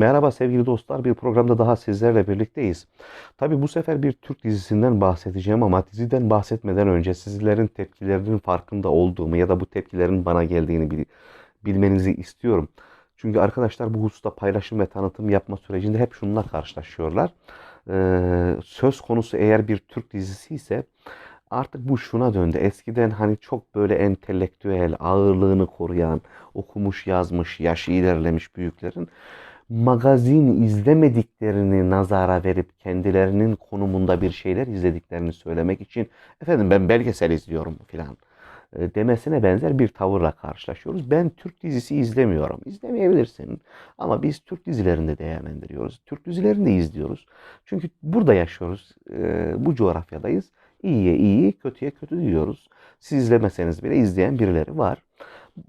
Merhaba sevgili dostlar, bir programda daha sizlerle birlikteyiz. Tabii bu sefer bir Türk dizisinden bahsedeceğim ama diziden bahsetmeden önce sizlerin tepkilerinin farkında olduğumu ya da bu tepkilerin bana geldiğini bil- bilmenizi istiyorum. Çünkü arkadaşlar bu hususta paylaşım ve tanıtım yapma sürecinde hep şununla karşılaşıyorlar. Söz konusu eğer bir Türk dizisi ise artık bu şuna döndü. Eskiden hani çok böyle entelektüel, ağırlığını koruyan, okumuş, yazmış, yaşı ilerlemiş büyüklerin magazin izlemediklerini nazara verip kendilerinin konumunda bir şeyler izlediklerini söylemek için efendim ben belgesel izliyorum filan demesine benzer bir tavırla karşılaşıyoruz. Ben Türk dizisi izlemiyorum. İzlemeyebilirsin. Ama biz Türk dizilerini de değerlendiriyoruz. Türk dizilerini de izliyoruz. Çünkü burada yaşıyoruz. e, Bu coğrafyadayız. İyiye iyi, kötüye kötü diyoruz. Siz izlemeseniz bile izleyen birileri var.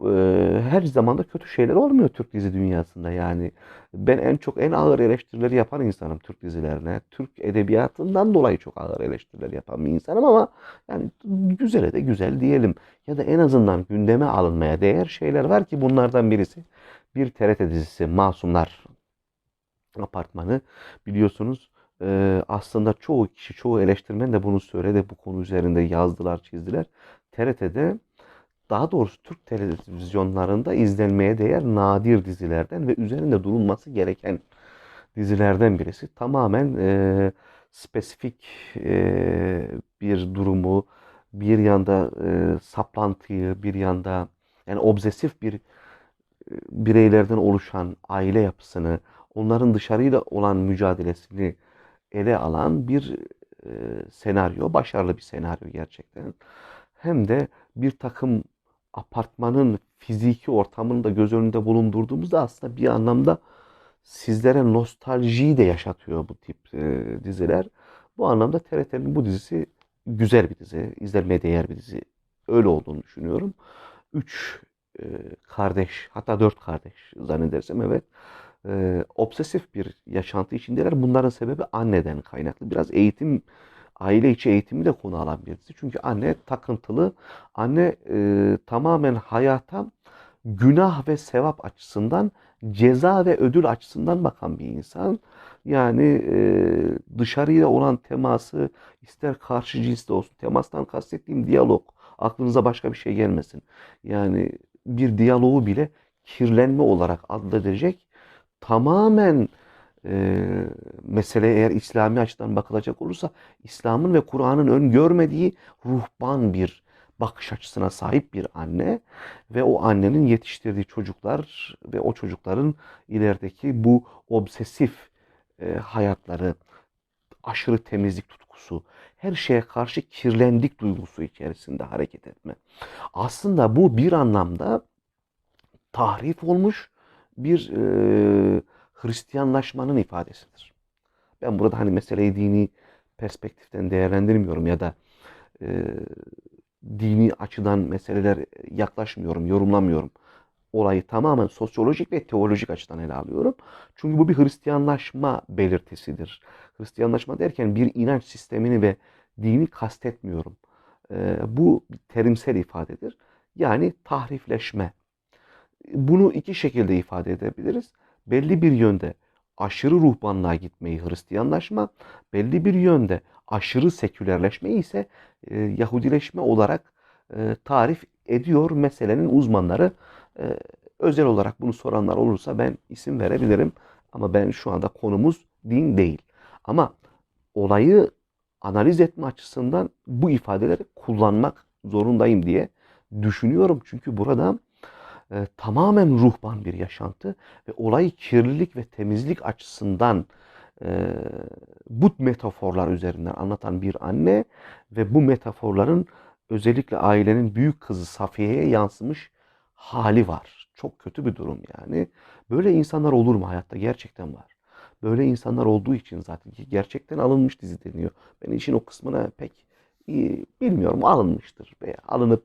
E, Her zaman da kötü şeyler olmuyor Türk dizi dünyasında yani. Ben en çok en ağır eleştirileri yapan insanım Türk dizilerine. Türk edebiyatından dolayı çok ağır eleştiriler yapan bir insanım ama yani güzele de güzel diyelim. Ya da en azından gündeme alınmaya değer şeyler var ki bunlardan birisi bir TRT dizisi Masumlar Apartmanı biliyorsunuz. Ee, aslında çoğu kişi, çoğu eleştirmen de bunu söyledi. Bu konu üzerinde yazdılar, çizdiler. TRT'de daha doğrusu Türk televizyonlarında izlenmeye değer nadir dizilerden ve üzerinde durulması gereken dizilerden birisi. Tamamen e, spesifik e, bir durumu, bir yanda e, saplantıyı, bir yanda yani obsesif bir e, bireylerden oluşan aile yapısını, onların dışarıyla olan mücadelesini ele alan bir e, senaryo, başarılı bir senaryo gerçekten. Hem de bir takım apartmanın fiziki ortamını da göz önünde bulundurduğumuzda aslında bir anlamda sizlere nostaljiyi de yaşatıyor bu tip e, diziler. Bu anlamda TRT'nin bu dizisi güzel bir dizi, izlenmeye değer bir dizi. Öyle olduğunu düşünüyorum. Üç e, kardeş, hatta dört kardeş zannedersem evet. E, obsesif bir yaşantı içindeler. Bunların sebebi anneden kaynaklı. Biraz eğitim, aile içi eğitimi de konu alan bir dizi. Çünkü anne takıntılı. Anne e, tamamen hayata günah ve sevap açısından, ceza ve ödül açısından bakan bir insan. Yani e, dışarıyla olan teması ister karşı cinsde olsun. Temastan kastettiğim diyalog. Aklınıza başka bir şey gelmesin. Yani bir diyaloğu bile kirlenme olarak adledilecek tamamen e, mesele eğer İslami açıdan bakılacak olursa İslam'ın ve Kur'an'ın öngörmediği ruhban bir bakış açısına sahip bir anne ve o annenin yetiştirdiği çocuklar ve o çocukların ilerideki bu obsesif e, hayatları, aşırı temizlik tutkusu, her şeye karşı kirlendik duygusu içerisinde hareket etme. Aslında bu bir anlamda tahrif olmuş bir e, Hristiyanlaşmanın ifadesidir. Ben burada hani meseleyi dini perspektiften değerlendirmiyorum ya da e, dini açıdan meseleler yaklaşmıyorum, yorumlamıyorum. Olayı tamamen sosyolojik ve teolojik açıdan ele alıyorum. Çünkü bu bir Hristiyanlaşma belirtisidir. Hristiyanlaşma derken bir inanç sistemini ve dini kastetmiyorum. E, bu terimsel ifadedir. Yani tahrifleşme. Bunu iki şekilde ifade edebiliriz. Belli bir yönde aşırı ruhbanlığa gitmeyi Hristiyanlaşma, belli bir yönde aşırı sekülerleşmeyi ise e, Yahudileşme olarak e, tarif ediyor meselenin uzmanları. E, özel olarak bunu soranlar olursa ben isim verebilirim. Ama ben şu anda konumuz din değil. Ama olayı analiz etme açısından bu ifadeleri kullanmak zorundayım diye düşünüyorum. Çünkü burada e, tamamen ruhban bir yaşantı ve olayı kirlilik ve temizlik açısından e, bu metaforlar üzerinden anlatan bir anne ve bu metaforların özellikle ailenin büyük kızı Safiye'ye yansımış hali var. Çok kötü bir durum yani. Böyle insanlar olur mu hayatta? Gerçekten var. Böyle insanlar olduğu için zaten ki gerçekten alınmış dizi deniyor. Ben işin o kısmına pek iyi bilmiyorum. Alınmıştır veya alınıp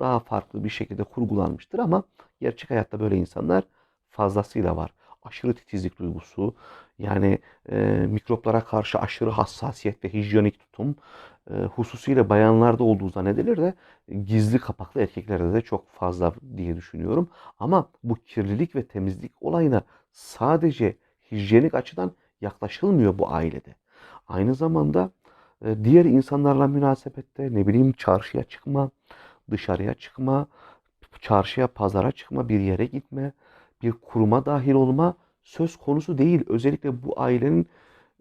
daha farklı bir şekilde kurgulanmıştır ama gerçek hayatta böyle insanlar fazlasıyla var. aşırı titizlik duygusu, yani e, mikroplara karşı aşırı hassasiyet ve hijyenik tutum e, hususiyle bayanlarda olduğu zannedilir de gizli kapaklı erkeklerde de çok fazla diye düşünüyorum. Ama bu kirlilik ve temizlik olayına sadece hijyenik açıdan yaklaşılmıyor bu ailede. Aynı zamanda e, diğer insanlarla münasebette ne bileyim çarşıya çıkma, dışarıya çıkma, çarşıya, pazara çıkma, bir yere gitme, bir kuruma dahil olma söz konusu değil. Özellikle bu ailenin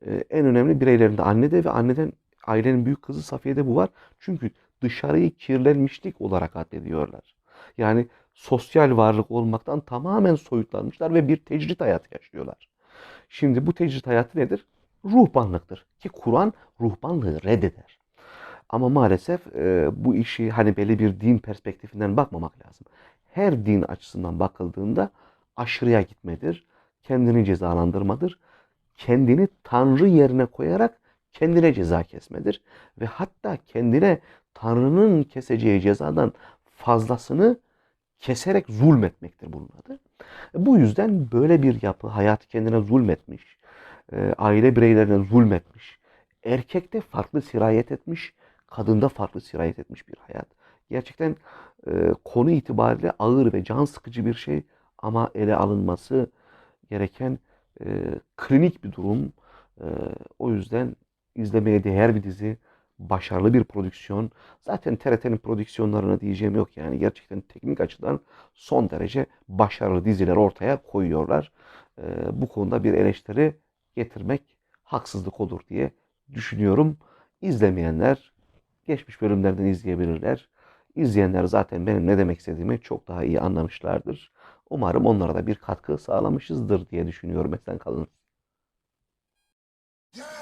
e, en önemli bireylerinde annede ve anneden ailenin büyük kızı Safiye'de bu var. Çünkü dışarıyı kirlenmişlik olarak addediyorlar. Yani sosyal varlık olmaktan tamamen soyutlanmışlar ve bir tecrit hayatı yaşıyorlar. Şimdi bu tecrit hayatı nedir? Ruhbanlıktır. Ki Kur'an ruhbanlığı reddeder. Ama maalesef e, bu işi hani belli bir din perspektifinden bakmamak lazım. Her din açısından bakıldığında aşırıya gitmedir, kendini cezalandırmadır, kendini Tanrı yerine koyarak kendine ceza kesmedir ve hatta kendine Tanrı'nın keseceği cezadan fazlasını keserek zulmetmektir bunun adı. Bu yüzden böyle bir yapı hayatı kendine zulmetmiş, e, aile bireylerine zulmetmiş, erkekte farklı sirayet etmiş, kadında farklı sirayet etmiş bir hayat. Gerçekten e, konu itibariyle ağır ve can sıkıcı bir şey ama ele alınması gereken e, klinik bir durum. E, o yüzden izlemeye değer bir dizi, başarılı bir prodüksiyon. Zaten TRT'nin prodüksiyonlarına diyeceğim yok yani gerçekten teknik açıdan son derece başarılı diziler ortaya koyuyorlar. E, bu konuda bir eleştiri getirmek haksızlık olur diye düşünüyorum. İzlemeyenler Geçmiş bölümlerden izleyebilirler. İzleyenler zaten benim ne demek istediğimi çok daha iyi anlamışlardır. Umarım onlara da bir katkı sağlamışızdır diye düşünüyorum. Esen kalın. Yeah!